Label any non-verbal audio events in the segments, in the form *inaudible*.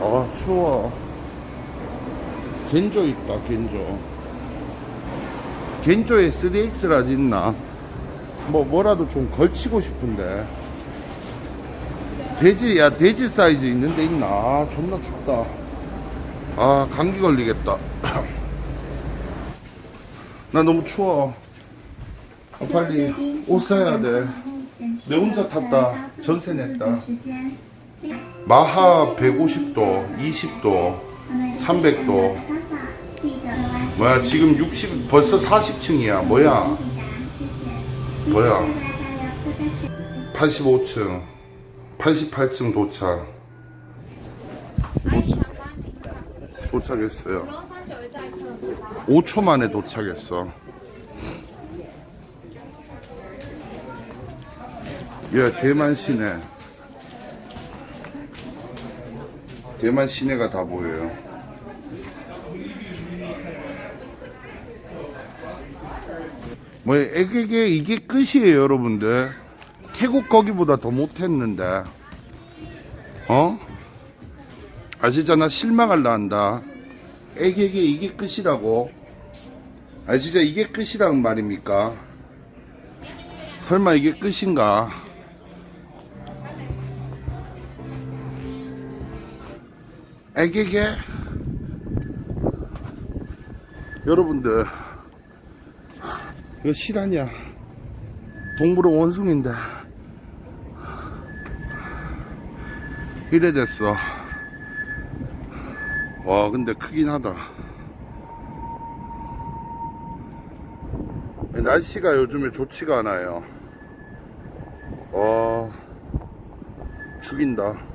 아 추워. 겐조 있다 겐조. 겐조에 3X라지 있나? 뭐 뭐라도 좀 걸치고 싶은데. 돼지 야 돼지 사이즈 있는데 있나? 아 존나 춥다. 아 감기 걸리겠다. *clears throat* 나 너무 추워. 아, 빨리 옷 사야 돼. 내 혼자 탔다. 전세 냈다 마하 150도 20도 300도. 뭐야 지금 60 벌써 40층이야. 뭐야? 뭐야? 85층 88층 도착. 도착 도착했어요. 5초 만에 도착했어. 야 대만 시내 대만 시내가 다 보여요. 뭐 애기게 이게 끝이에요 여러분들. 태국 거기보다 더 못했는데. 어? 아시잖아 실망할라 한다. 애기게 이게 끝이라고. 아 진짜 이게 끝이란 말입니까? 설마 이게 끝인가 애기게 여러분들 이거 실화냐 동물원 원숭인데. 이래 됐어. 와 근데 크긴 하다. 날씨가 요즘에 좋지가 않아요. 와 죽인다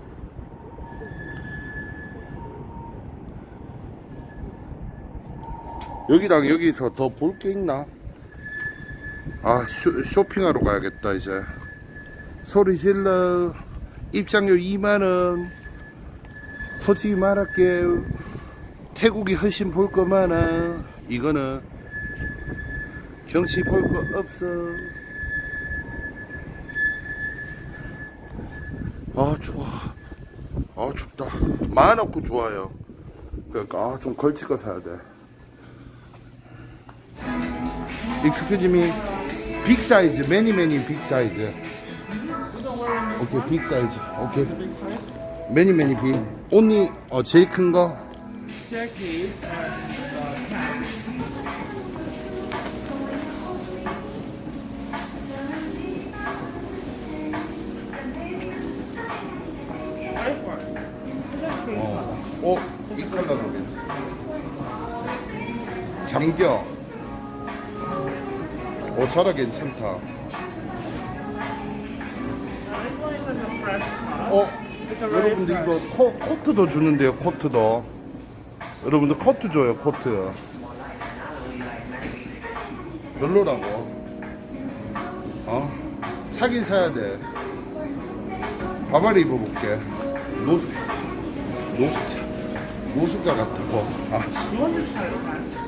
여기랑 여기서 더 볼 게 있나? 아 쇼, 쇼핑하러 가야겠다 이제. 소리 질러. 입장료 2만원. 솔직히 말할게요. 태국이 훨씬 볼 거 많아. 이거는 경치 볼 거 없어. 아 추워 아 춥다. 만 없고 좋아요. 그러니까 아, 좀 걸칠 거 사야 돼 Excuse me, big size, many many big size. Okay, big size. Okay. Many many big. Only 어 제일 큰 거. Jackies and uh, cats. Nice one. This is cool. 어, 이 컬러로. 잠겨. 어, 자라 괜찮다. 어, 여러분들. 이거 코, 코트도 주는데요, 코트도. 여러분들 코트 줘요, 코트. 별로라고. 어? 사긴 사야 돼. 바바리 입어볼게. 노숙, 노숙자. 노숙자 같다고. 아, 씨.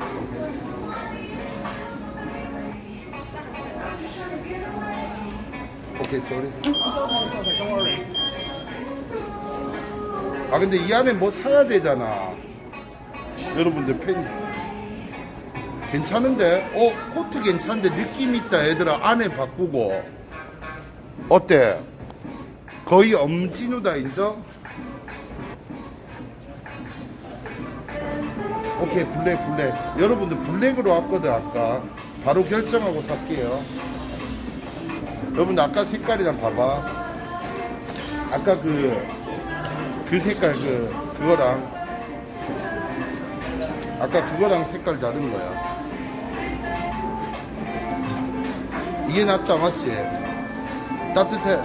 오케이, 쏘리. 아, 근데 이 안에 뭐 사야 되잖아. 여러분들 팬. 괜찮은데? 어, 코트 괜찮은데 느낌 있다, 얘들아. 안에 바꾸고. 어때? 거의 엄진우다, 인정? 오케이, 블랙, 블랙. 여러분들 블랙으로 왔거든, 아까. 바로 결정하고 살게요. 여러분들 아까 색깔이랑 봐봐. 아까 그, 그 색깔, 그, 그거랑. 아까 그거랑 색깔 다른 거야. 이게 낫다, 맞지? 따뜻해.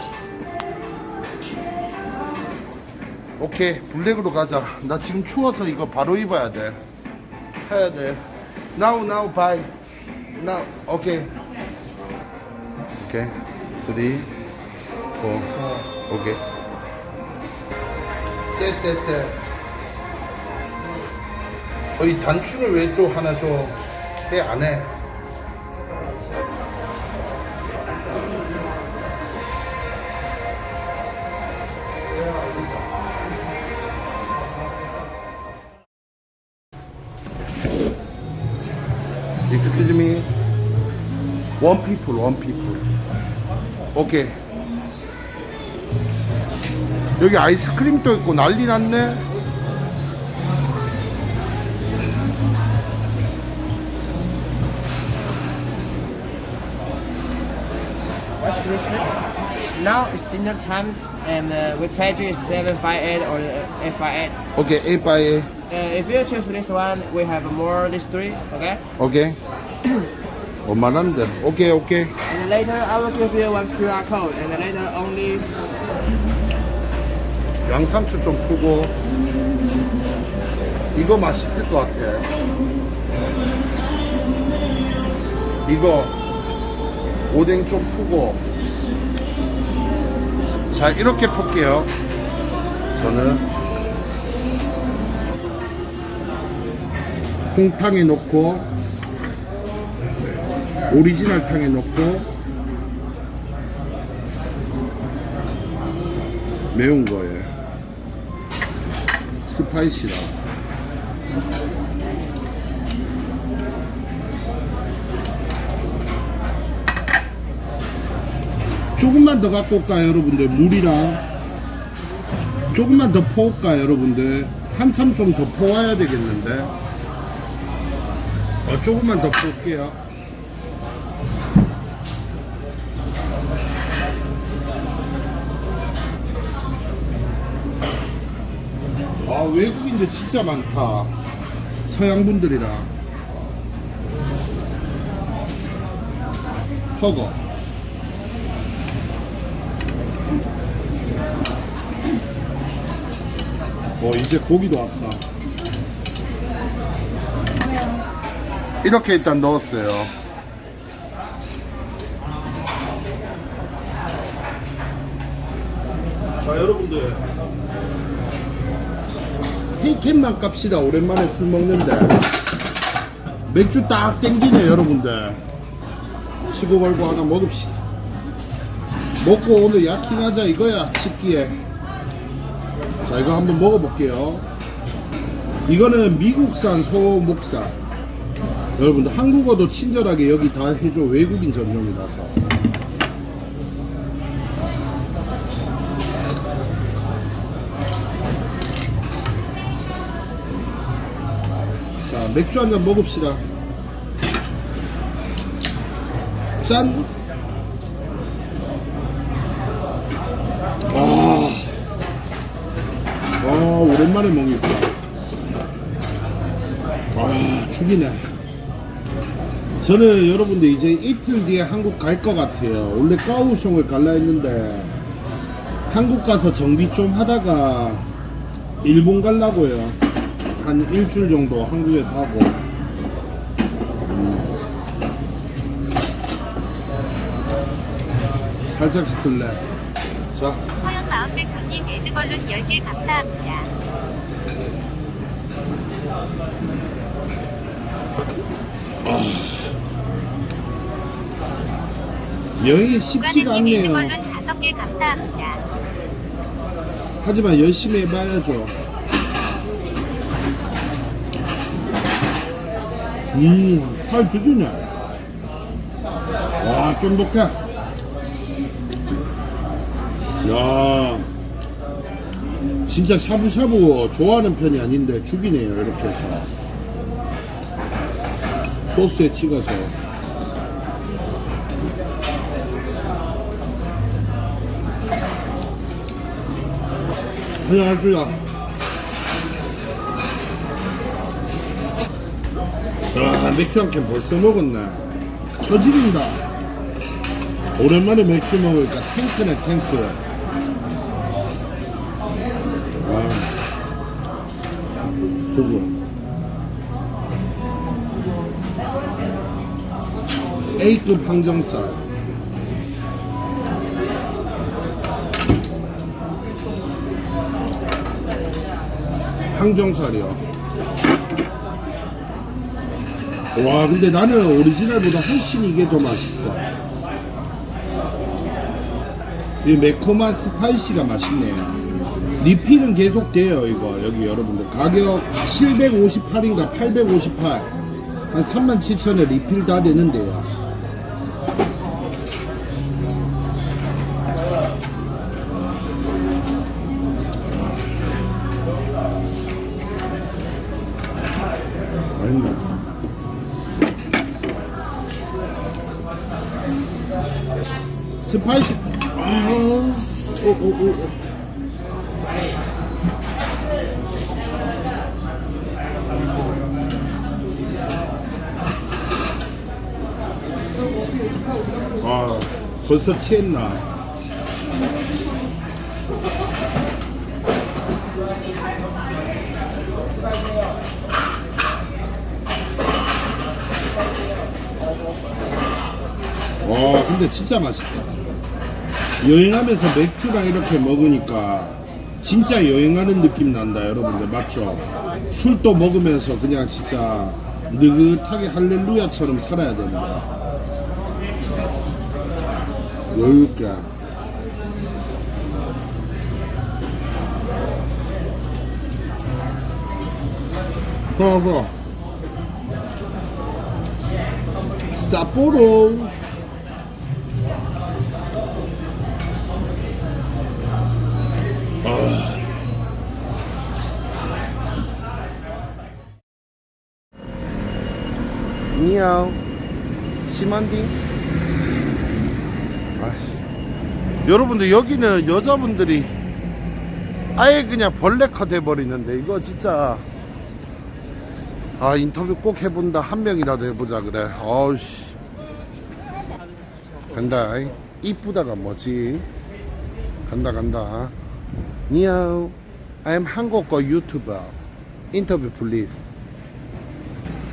오케이, 블랙으로 가자. 나 지금 추워서 이거 바로 입어야 돼. 해야 돼. Now, now, buy. Now, 오케이. 오케이. 쓰리, 포, 오케이. 떼떼떼. 어, 이 단추를 왜 또 하나 줘떼안 해? Excuse me. One people, one people. 오케이. 여기 아이스크림도 있고 난리 났네. What's this? Now it's dinner time and uh, with page is 758 or uh, 858. 오케이, 에이빠이. Uh, if you choose this one, we have more this three, okay? 오케이. 원만한데. 오케이, 오케이. And later I will give you one QR code and later only 양상추 좀 푸고. 이거 맛있을 것 같아. 이거 오뎅 좀 푸고. 자, 이렇게 풀게요. 저는 홍탕에 넣고 오리지널 탕에 넣고 매운 거에 스파이시라 조금만 더 갖고 올까요 여러분들? 물이랑 조금만 더 퍼올까요 여러분들? 한참 좀 더 퍼와야 되겠는데? 어, 조금만 더 퍼올게요 아 외국인들 진짜 많다. 서양분들이랑 허거. 어 이제 고기도 왔다. 이렇게 일단 넣었어요. 자 여러분들 세 캔만 깝시다. 오랜만에 술 먹는데. 맥주 딱 땡기네 여러분들. 시고 걸고 하나 먹읍시다. 먹고 오늘 야킹하자 이거야 식기에. 자 이거 한번 먹어볼게요. 이거는 미국산 소목살. 여러분들 한국어도 친절하게 여기 다 해줘. 외국인 전용이라서 맥주 한 잔 먹읍시다. 짠. 아, 아 오랜만에 먹니까 아 죽이네. 저는 여러분들 이제 이틀 뒤에 한국 갈 것 같아요. 원래 까우숑을 갈라 했는데 한국 가서 정비 좀 하다가 일본 가려고요 한 일주일 정도 한국에서 하고 음. 살짝 시킬래 자 허연 마음 백구님 에드벌룬 10개 감사합니다. 여행이 쉽지가 않네요 에드벌룬 5개 감사합니다. 하지만 열심히 해봐야죠. 음, 살 주주네. 와, 쫀득해. 야, 진짜 샤브샤브 좋아하는 편이 아닌데 죽이네요, 이렇게 해서. 소스에 찍어서. 안녕하세요. 아, 맥주 한 캔 벌써 먹었네. 처지린다. 오랜만에 맥주 먹으니까 탱크네, 탱크. 아, 그거. A급 항정살. 항정살이요. 와 근데 나는 오리지널보다 훨씬 이게 더 맛있어. 이 매콤한 스파이시가 맛있네요. 리필은 계속 돼요 이거. 여기 여러분들 가격 758인가 858한 3만 7천에 리필 다 되는데요. 아, 벌써 취했나? 와, 근데 진짜 맛있다. 여행하면서 맥주랑 이렇게 먹으니까 진짜 여행하는 느낌 난다, 여러분들. 맞죠? 술도 먹으면서 그냥 진짜 느긋하게 할렐루야처럼 살아야 된다. 여유있게. 그거. 사포로. 니아오. 심한디? 아씨. 여러분들 여기는 여자분들이 아예 그냥 벌레카 돼버리는데 이거 진짜. 아 인터뷰 꼭 해본다. 한 명이라도 해보자 그래. 어우씨. 간다. 이쁘다가 뭐지? 간다 간다 니아오 I'm 한국어 유튜버 인터뷰 플리즈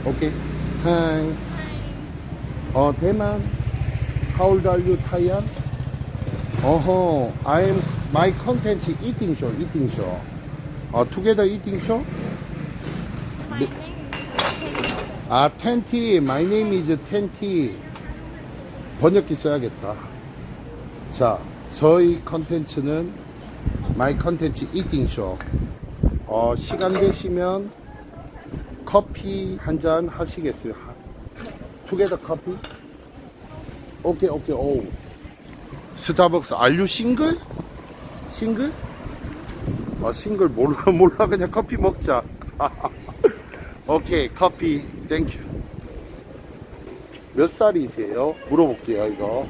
오케이 Hi. 어, 대만. How old are you, Thailand? 어허, I'm my content is eating show, eating show. 어, together eating show? 네. 아, 텐티. My name is 텐티. 번역기 써야겠다. 자, 저희 컨텐츠는 my 컨텐츠 show. 어, 시간 되시면 커피 한 잔 하시겠어요? 투게더 커피? 오케이 오케이 오 스타벅스 알류 싱글? 싱글? 아 싱글 몰라 *laughs* 몰라 그냥 커피 먹자 *laughs* 오케이 커피 땡큐 몇 살이세요? 물어볼게요 이거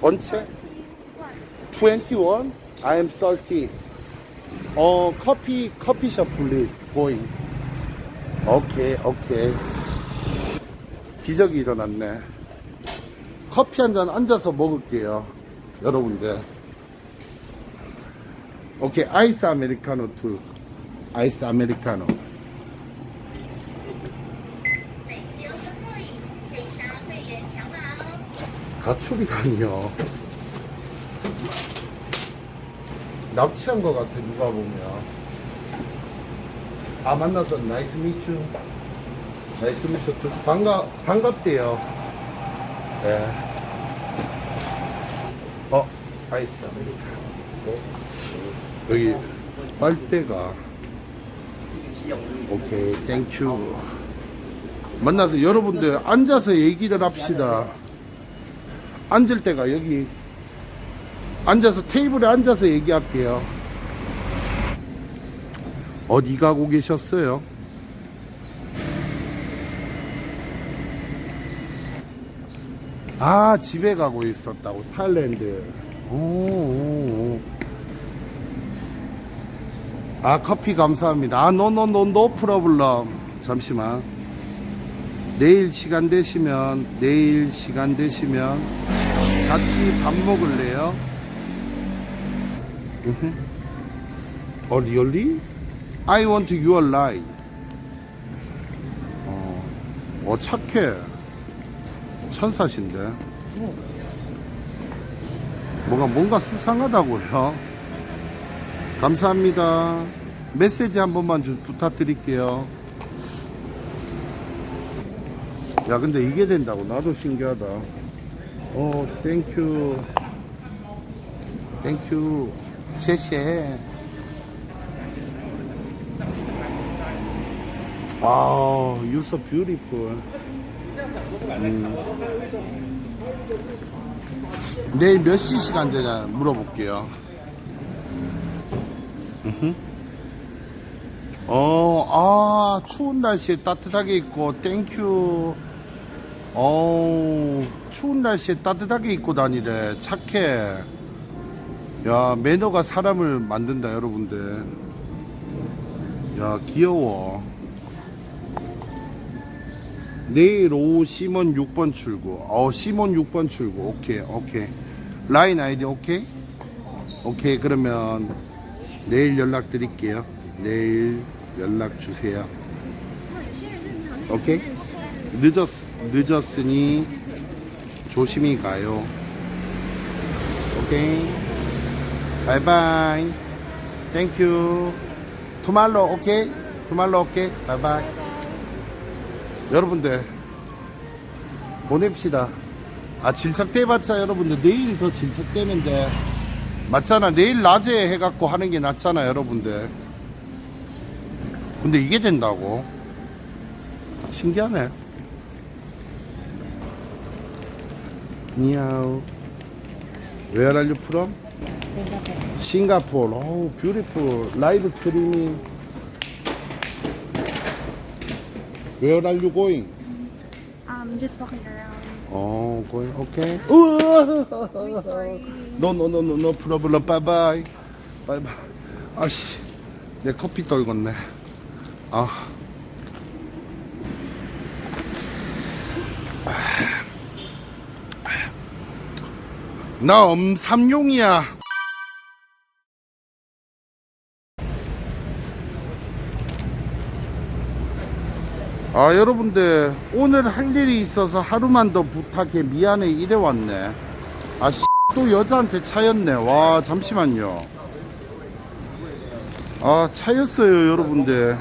번째? 21? I am 30 어 커피 커피숍 플리즈 보잉 오케이 오케이 기적이 일어났네. 커피 한 잔 앉아서 먹을게요 여러분들. 오케이 아이스 아메리카노 투 아이스 아메리카노. 가축이라니요 납치한 것 같아 누가 보면. 아 만나서 나이스 미츠. 나이스 미츠. 반가 반갑대요. 네. 어 아이스 아메리카노 여기 빨대가. 오케이 땡큐 만나서 여러분들 앉아서 얘기를 합시다. 앉을 때가 여기 앉아서 테이블에 앉아서 얘기할게요. 어디 가고 계셨어요? 아 집에 가고 있었다고 타일랜드. 오. 아 커피 감사합니다. 아 노노노 노 프로블럼. 잠시만. 내일 시간 되시면 내일 시간 되시면 같이 밥 먹을래요? 어, really? I want your line. 어, 어 착해. 천사신데. 뭐가 뭔가 수상하다고요. 감사합니다. 메시지 한 번만 좀 부탁드릴게요. 야, 근데 이게 된다고? 나도 신기하다. 어, 땡큐. 땡큐. 谢谢. 아, you so beautiful. 음. 내일 몇 시 시간 되냐 물어볼게요. 음흠. 어, 아, 추운 날씨에 따뜻하게 입고, 땡큐. 어, 추운 날씨에 따뜻하게 입고 다니래. 착해. 야, 매너가 사람을 만든다, 여러분들. 야, 귀여워. 내일 오후 시몬 6번 출구. 어, 시몬 6번 출구. 오케이, 오케이. 라인 아이디 오케이? 오케이, 그러면 내일 연락 드릴게요. 내일 연락 주세요. 오케이? 늦었, 늦었으니 조심히 가요. 오케이? 바이바이. 땡큐. 투말로 오케이? 투말로 오케이? 바이바이. 여러분들 보냅시다. 아 질척대봤자 여러분들 내일 더 질척대면 돼. 맞잖아. 내일 낮에 해갖고 하는 게 낫잖아, 여러분들. 근데 이게 된다고? 신기하네. 니아우. Where are you from? 싱가포르. 오, 뷰티풀. 라이브 스트리밍. Where are you going? I'm just walking around. 어, going, okay. 우와! No, no, no, no, no problem. Bye bye. Bye bye. 아씨, 내 커피 떨궜네. 아. 나 엄삼용이야. 아 여러분들 오늘 할 일이 있어서 하루만 더 부탁해. 미안해 이래 왔네. 아또 여자한테 차였네. 와 잠시만요. 아 차였어요 여러분들.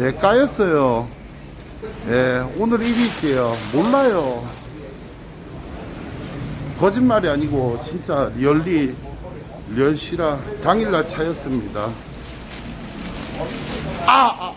예 까였어요. 예 오늘 일이 있게요. 몰라요 거짓말이 아니고 진짜 리얼리 리얼시라 당일날 차였습니다 아, 아, 아.